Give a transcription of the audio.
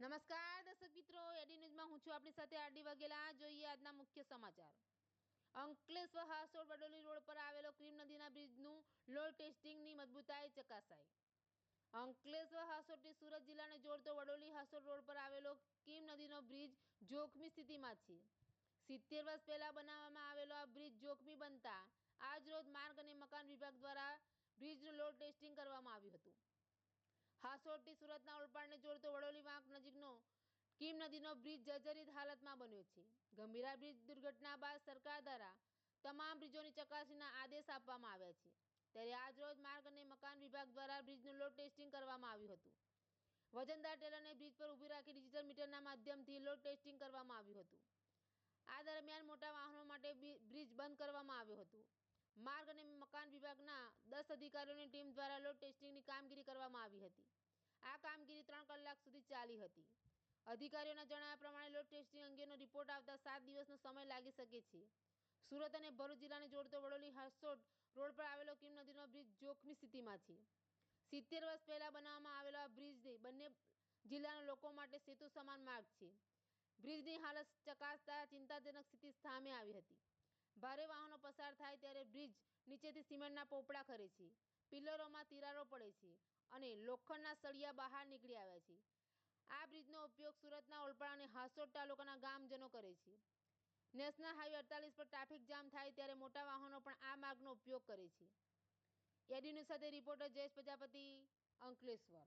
મિત્રો, એડી ન્યૂઝમાં હું છું આપણી સાથે આરડી વાઘેલા. જોઈએ આજના મુખ્ય સમાચાર. અંકલેશ્વર હાસોડ વડોલી રોડ પર આવેલો ક્રીમ નદીના બ્રિજનું લોડ ટેસ્ટિંગની મજબૂતાઈ ચકાસાઈ. અંકલેશ્વર હાસોડથી સુરત જિલ્લાને જોડતો વડોલી હાસોડ રોડ પર આવેલો કીમ નદીનો બ્રિજ જોખમી સ્થિતિમાં છે. સિત્તેર વર્ષ પહેલાં બનાવવામાં આવેલો આ બ્રિજ જોખમી બનતા આજ રોજ માર્ગ અને મકાન વિભાગ દ્વારા બ્રિજનું લોડ ટેસ્ટિંગ કરવામાં આવ્યું હતું. હાસોડથી સુરતના ઓલપાડને જોડતો વડોલી વાંક નજીકનો કીમ નદીનો બ્રિજ જર્જરિત હાલતમાં બન્યો છે. ગંભીરા બ્રિજ દુર્ઘટના બાદ સરકાર દ્વારા તમામ બ્રિજોની ચકાસણીના આદેશ આપવામાં આવ્યા છે. ત્યારે આજરોજ માર્ગ અને મકાન વિભાગ દ્વારા બ્રિજનું લોડ ટેસ્ટિંગ કરવામાં આવ્યું હતું. વજનદાર ટેલરને બ્રિજ પર ઊભી રાખી ડિજિટલ મીટરના માધ્યમથી લોડ ટેસ્ટિંગ કરવામાં આવ્યું હતું. આ દરમિયાન મોટા વાહનો માટે બ્રિજ બંધ કરવામાં આવ્યું હતું. માર્ગ અને મકાન વિભાગના દસ અધિકારીઓની ટીમ દ્વારા લોડ ટેસ્ટિંગની કામગીરી કરવામાં આવી હતી. આ કામગીરી ત્રણ કલાક સુધી ચાલી હતી. અધિકારીઓના જણાવ્યા પ્રમાણે લોડ ટેસ્ટિંગ અંગેનો રિપોર્ટ આવતા સાત દિવસનો સમય લાગી શકે છે. સુરત અને ભરૂચ જિલ્લાને જોડતો વડોલી હાસોટ રોડ પર આવેલો કિમ નદીનો બ્રિજ જોખમી સ્થિતિમાં છે. સિત્તેર વર્ષ પહેલાં બનાવવામાં આવેલો આ બ્રિજ બંને જિલ્લાના લોકો માટે સેતુ સમાન માર્ગ છે. બ્રિજની હાલત ચકાસતા ચિંતાજનક સ્થિતિ સામે આવી હતી. ભારે વાહનો પસાર થાય ત્યારે બ્રિજ નીચેથી સિમેન્ટના પોપડા ખરે છે પિલ્લરોમાં તિરાડો પડે છે અને લોખંડના સળિયા બહાર નીકળી આવ્યા છે. આ બ્રિજનો ઉપયોગ સુરતના ઓલપાડ અને હાસોડ તાલુકાના ગામજનો કરે છે. નેશનલ હાઈવે અડતાલીસ પર ટ્રાફિક જામ થાય ત્યારે મોટા વાહનો પણ આ માર્ગનો ઉપયોગ કરે છે. એડીન્યૂઝ સાથે રિપોર્ટર જયેશ પ્રજાપતિ, અંકલેશ્વર.